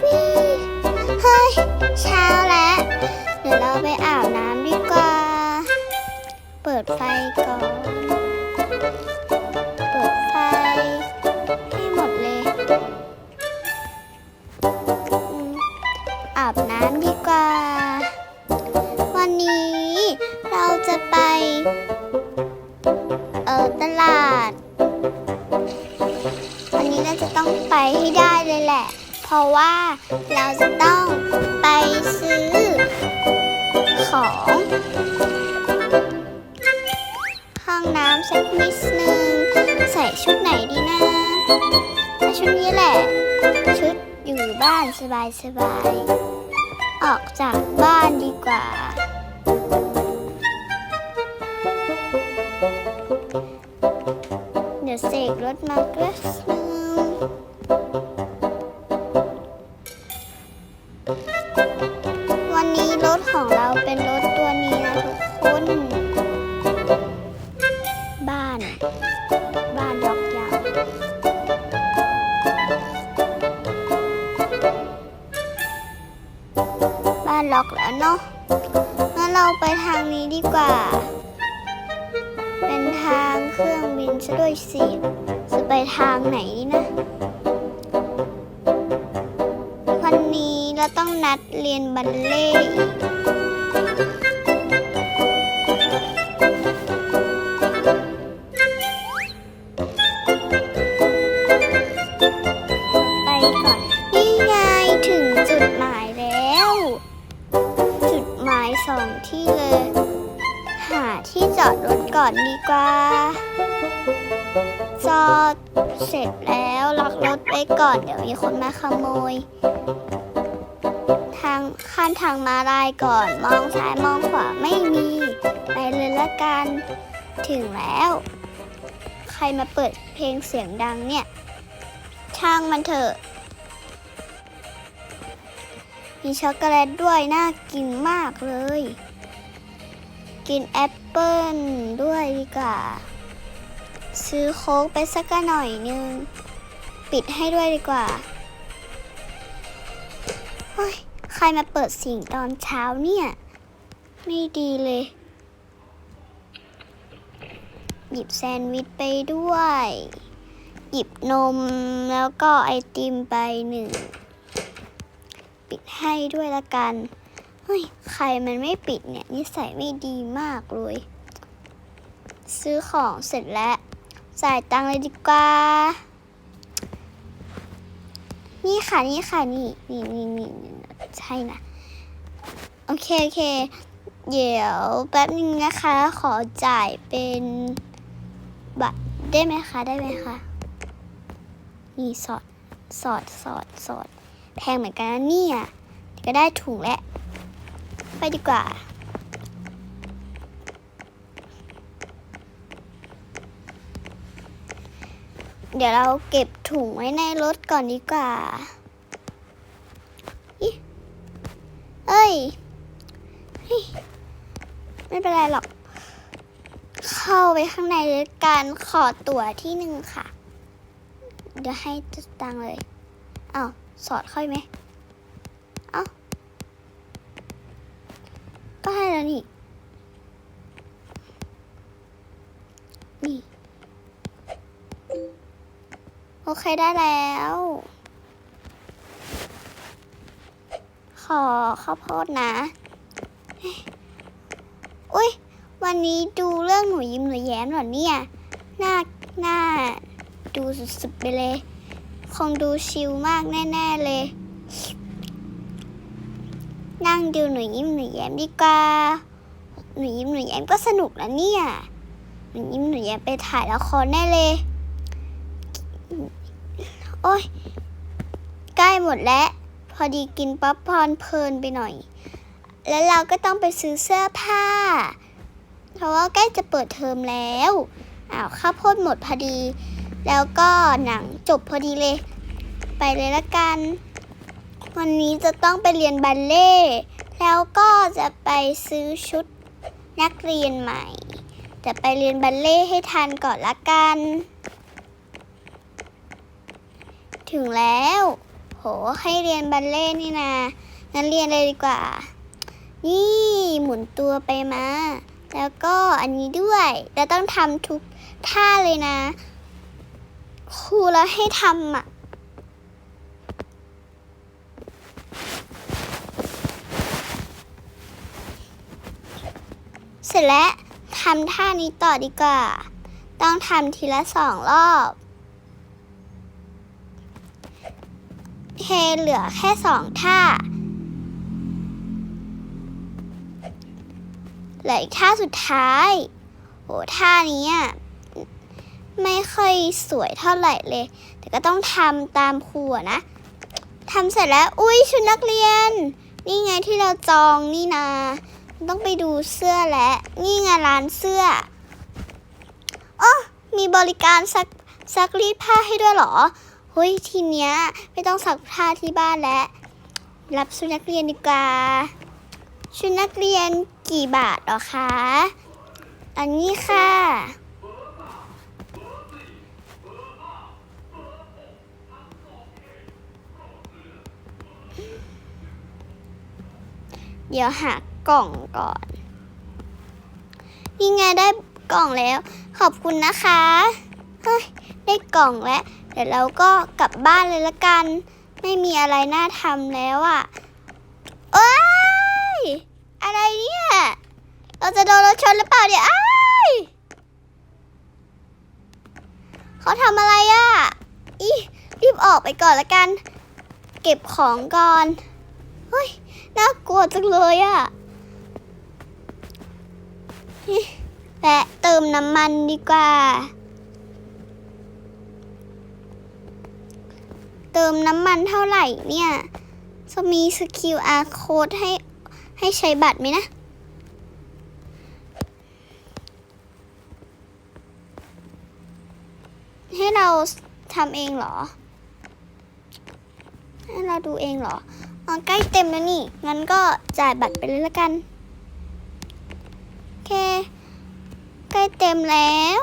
ฟิเฮ้ย เช้าแล้ว เดี๋ยวเราไปอาบน้ำดีกว่า เปิดไฟก่อน เปิดไฟให้หมดเลย อาบน้ำดีกว่า วันนี้เราจะไป เพราะว่าเราจะต้องไปซื้อของ ห้องน้ำสักนิดนึง ใส่ชุดไหนดีนะถ้าชุดนี้แหละ ชุดอยู่บ้านสบายๆออกจากบ้านดีกว่า เดี๋ยวเสกรถมาแป๊บนึง คนบ้าน บ้านล็อกยาวบ้านล็อกแล้วเนาะงั้นเราไปทางนี้ดีกว่า เป็นทางเครื่องบินซะด้วยสิจะไปทางไหนดีนะวันนี้เราต้องนัดเรียนบัลเล่ ที่จอดรถก่อนดีกว่า จอดเสร็จแล้วล็อกรถไว้ก่อนเดี๋ยวมีคนมาขโมย ทางข้ามทางมาลายก่อนมองซ้ายมองขวาไม่มี ไปเลยละกันถึงแล้ว ใครมาเปิดเพลงเสียงดังเนี่ย ช่างมันเถอะ มีช็อกโกแลตด้วยน่ากินมากเลย กินแอป เปิ้ลด้วยดีกว่า ซื้อโค้กไปสักหน่อยนึง ปิดให้ด้วยดีกว่าเฮ้ยใครมาเปิดสิ่งตอนเช้าเนี่ย ไม่ดีเลย หยิบแซนด์วิชไปด้วย หยิบนมแล้วก็ไอติมไปหนึ่ง ปิดให้ด้วยละกัน เฮ้ย ใครมันไม่ปิดเนี่ย นิสัยไม่ดีมากเลย ซื้อของเสร็จแล้ว จ่ายตังค์เลยดีกว่า นี่ค่ะนี่ค่ะนี่นี่นี่นี่นี่ใช่นะ โอเคโอเค เดี๋ยวแป๊บนึงนะคะ ขอจ่ายเป็นบัตรได้ไหมคะ ได้ไหมคะนี่สอด สอด สอด สอด แพงเหมือนกันนะเนี่ย ก็ได้ถุงแล้ว ไปดีกว่า เดี๋ยวเราเก็บถุงไว้ในรถก่อนดีกว่าเอ้ยเฮ้ยไม่เป็นไรหรอก เข้าไปข้างในเลยการขอตั๋วที่หนึ่งค่ะ เดี๋ยวให้จะตังเลย อ้าว สอดค่อยไหม เอ้า ก็ให้แล้วนี่ นี่ โอเคได้แล้ว ขอข้าวโพดนะ อุ้ย วันนี้ดูเรื่องหนูยิ้มหนูแย้มเหรอเนี่ยน่าน่าดูสุดๆไปเลย คงดูชิลมากแน่ ๆ เลย นั่งดูหนูยิ้มหนูแย้มดีกว่า หนูยิ้มหนูแย้มก็สนุกนะเนี่ย หนูยิ้มหนูแย้มไปถ่ายละครแน่เลย โอ้ยใกล้หมดแล้ว พอดีกินป๊อปคอร์นเพลินไปหน่อย แล้วเราก็ต้องไปซื้อเสื้อผ้า เพราะว่าใกล้จะเปิดเทอมแล้วอ้าวข้าวโพดหมดพอดี แล้วก็หนังจบพอดีเลย ไปเลยละกัน วันนี้จะต้องไปเรียนบัลเล่แล้วก็จะไปซื้อชุดนักเรียนใหม่ แต่ไปเรียนบัลเล่ให้ทันก่อนละกัน ถึงแล้ว โหให้เรียนบัลเล่นี่นะงั้นเรียนเลยดีกว่า นี่หมุนตัวไปมา แล้วก็อันนี้ด้วยแล้วต้องทำทุกท่าเลยนะครูแล้วให้ทำอะ เสร็จแล้วทำท่านี้ต่อดีกว่า ต้องทำทีละสองรอบเฮเหลือแค่สองท่าเหลืออีกท่าสุดท้ายโหท่านี้ไม่ค่อยสวยเท่าไหร่เลย แต่ก็ต้องทำตามครูอะนะทำเสร็จแล้ว อุ้ยชุดนักเรียน นี่ไงที่เราจองนี่นา ต้องไปดูเสื้อและนี่ไงร้านเสื้ออ๋อมีบริการซักซักรีดผ้าให้ด้วยเหรอเฮ้ยทีเนี้ยไม่ต้องซักผ้าที่บ้านแล้วรับชุดนักเรียนดีกว่าชุดนักเรียนกี่บาทหรอคะ อันนี้ค่ะเดี๋ยวหาก กล่องก่อน นี่ไงได้กล่องแล้ว ขอบคุณนะคะเฮ้ยได้กล่องแล้ว เดี๋ยวเราก็กลับบ้านเลยละกัน ไม่มีอะไรน่าทำแล้วอะ่ะเอ้ย อะไรเนี่ย เราจะโดนรถชนหรือเปล่าเนี่ยอ้ายเขาทำอะไรอะ่ะ อีรีบออกไปก่อนละกัน เก็บของก่อน เฮ้ย น่ากลัวจังเลยอะ่ะ แวะเติมน้ำมันดีกว่า เติมน้ำมันเท่าไหร่เนี่ยจะมีสกิลอาร์โค้ดให้ให้ใช้บัตรไหมนะ ให้เราทำเองเหรอ ให้เราดูเองเหรออ๋อใกล้เต็มแล้วนี่ งั้นก็จ่ายบัตรไปเลยละกันโอเค ใกล้ เต็มแล้ว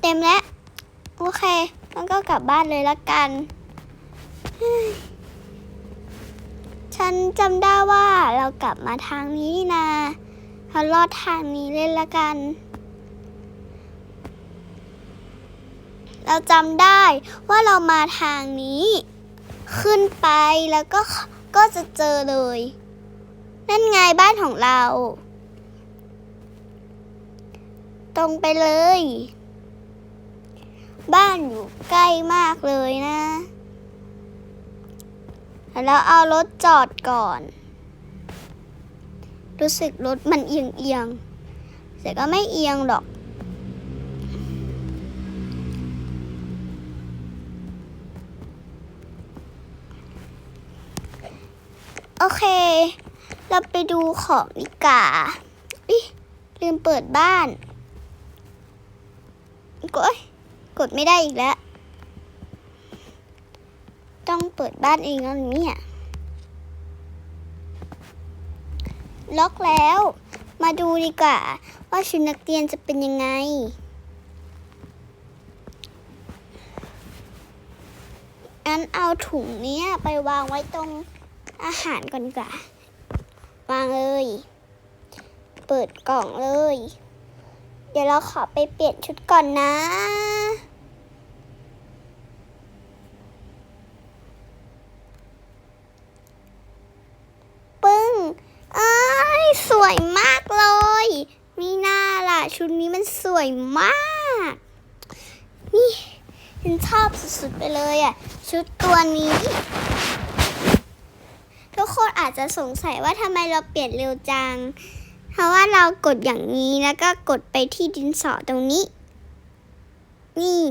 เต็มแล้ว โอเคงั้นก็กลับบ้านเลยละกัน ฉันจำได้ว่าเรากลับมาทางนี้นี่นาเราลอดทางนี้เล่นละกัน เราจำได้ว่าเรามาทางนี้ ขึ้นไปแล้วก็ก็จะเจอเลย นั่นไงบ้านของเรา ตรงไปเลย บ้านอยู่ใกล้มากเลยนะ แล้วเอารถจอดก่อน รู้สึกรถมันเอียงเอียงแต่ก็ไม่เอียงหรอก โอเค เราไปดูของดีกว่าอิลืมเปิดบ้าน กดกดไม่ได้อีกแล้ว ต้องเปิดบ้านเองแล้วเนี่ยล็อกแล้ว มาดูดีกว่า ว่าชุดนักเรียนจะเป็นยังไง งั้นเอาถุงเนี้ยไปวางไว้ตรงอาหารก่อนดีกว่าวางเลย เปิดกล่องเลย เดี๋ยวเราขอไปเปลี่ยนชุดก่อนนะปึ้งเอ้ยสวยมากเลย มีหน้าล่ะ ชุดนี้มันสวยมาก นี่ฉันชอบสุดๆไปเลยอะ ชุดตัวนี้ ทุกคนอาจจะสงสัยว่าทำไมเราเปลี่ยนเร็วจัง เพราะว่าเรากดอย่างนี้แล้วก็กดไปที่ดินสอตรงนี้ นี่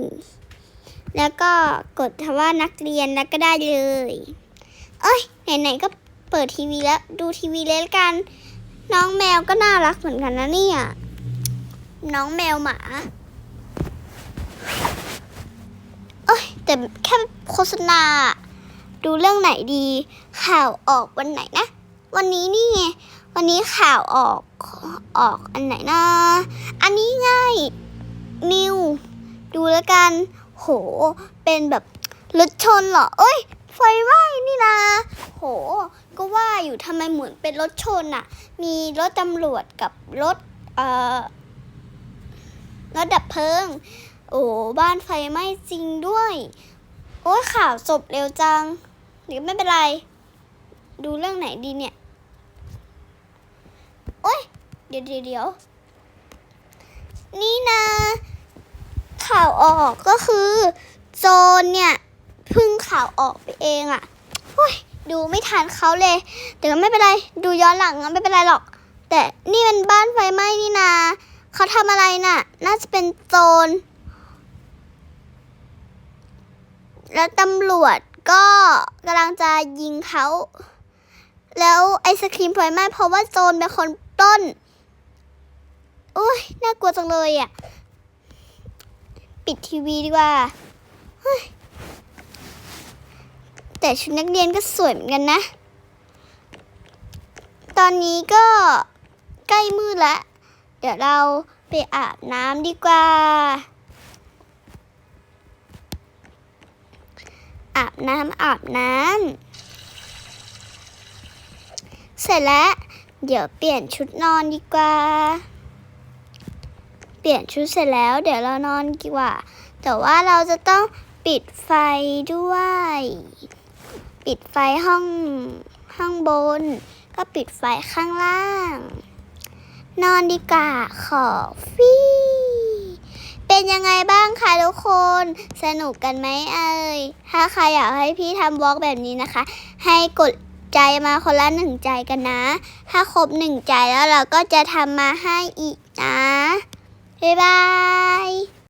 แล้วก็กดคำว่านักเรียนแล้วก็ได้เลย เอ้ยไหนๆก็เปิดทีวีแล้วดูทีวีเลยละกัน น้องแมวก็น่ารักเหมือนกันนะเนี่ย น้องแมวหมาเอ้ยแต่แค่โฆษณา ดูเรื่องไหนดี ข่าวออกวันไหนนะ วันนี้นี่ไง วันนี้ข่าวออกออกอันไหนนะ อันนี้ง่ายนิว ดูแล้วกัน โห เป็นแบบรถชนเหรอ เอ้ย ไฟไหม้นี่นะ โห ก็ว่าอยู่ทำไมเหมือนเป็นรถชนอะมีรถตำรวจกับรถ เอ่อรถดับเพลิง โอ้ บ้านไฟไหม้จริงด้วย โอ้ยข่าวจบเร็วจัง หรือไม่เป็นไร ดูเรื่องไหนดีเนี่ย โอ้ยเดี๋ยวเดี๋ยว นี่นะข่าวออกก็คือโจรเนี่ยพึ่งข่าวออกไปเองอะ่ะโอ้ยดูไม่ทันเขาเลย แต่ก็ไม่เป็นไร ดูย้อนหลังก็ไม่เป็นไรหรอก แต่นี่เป็นบ้านไฟไหม้นี่นาเขาทำอะไรน่ะ น่าจะเป็นโจร แล้วตำรวจก็กำลังจะยิงเขา แล้วไอศครีมไฟไหม้เพราะว่าโจรเป็นคนปล้นโอ้ยน่ากลัวจังเลยอะ ปิดทีวีดีกว่า แต่ชุดนักเรียนก็สวยเหมือนกันนะ ตอนนี้ก็ใกล้มืดแล้ว เดี๋ยวเราไปอาบน้ำดีกว่า อาบน้ำอาบน้ำ เสร็จแล้ว เดี๋ยวเปลี่ยนชุดนอนดีกว่า เปลี่ยนชุดเสร็จแล้ว เดี๋ยวเรานอนดีกว่า แต่ว่าเราจะต้องปิดไฟด้วย ปิดไฟห้องห้องบน ก็ปิดไฟข้างล่าง นอนดีกว่าขอฟี่เป็นยังไงบ้างคะทุกคน สนุกกันไหมเอ่ย ถ้าใครอยากให้พี่ทำวอล์กแบบนี้นะคะ ให้กด ใจมาคนละหนึ่งใจกันนะ ถ้าครบหนึ่งใจแล้วเราก็จะทำมาให้อีกนะ บ๊ายบาย